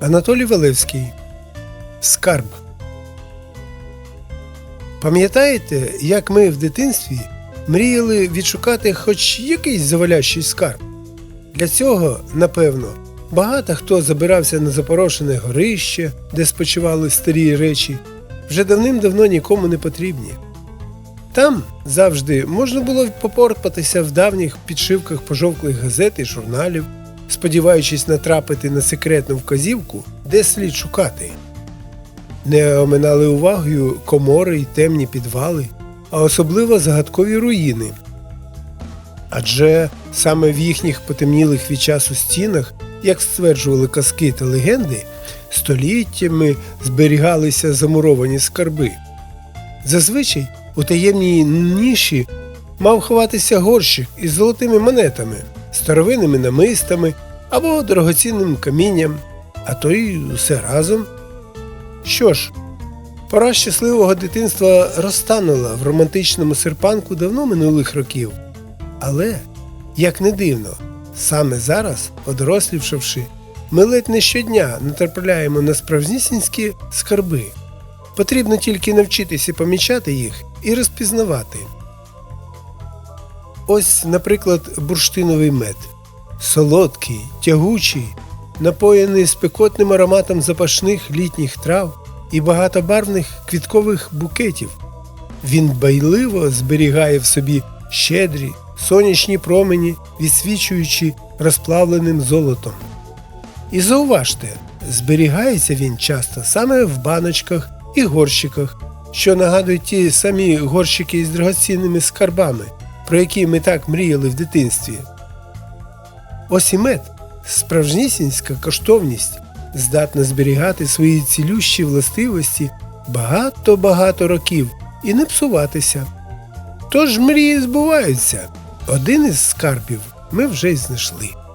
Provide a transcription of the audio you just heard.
Анатолій Валевський. Скарб. Пам'ятаєте, як ми в дитинстві мріяли відшукати хоч якийсь завалящий скарб? Для цього, напевно, багато хто забирався на запорошене горище, де спочивали старі речі, вже давним-давно нікому не потрібні. Там завжди можна було попорпатися в давніх підшивках пожовклих газет і журналів, сподіваючись натрапити на секретну вказівку, де слід шукати. Не оминали увагою комори й темні підвали, а особливо загадкові руїни. Адже саме в їхніх потемнілих від часу стінах, як стверджували казки та легенди, століттями зберігалися замуровані скарби. Зазвичай у таємній ніші мав ховатися горщик із золотими монетами, старовинними намистами або дорогоцінним камінням, а то й усе разом. Що ж, пора щасливого дитинства розтанула в романтичному серпанку давно минулих років. Але, як не дивно, саме зараз, подорослівшавши, ми ледь не щодня натрапляємо на справжнісінські скарби. Потрібно тільки навчитися помічати їх і розпізнавати. Ось, наприклад, бурштиновий мед. Солодкий, тягучий, напоєний спекотним ароматом запашних літніх трав і багатобарвних квіткових букетів. Він байливо зберігає в собі щедрі, сонячні промені, відсвічуючи розплавленим золотом. І зауважте, зберігається він часто саме в баночках і горщиках, що нагадують ті самі горщики із драгоцінними скарбами, про які ми так мріяли в дитинстві. Ось і мед, справжнісінська коштовність, здатна зберігати свої цілющі властивості багато-багато років і не псуватися. Тож мрії збуваються. Один із скарбів ми вже й знайшли.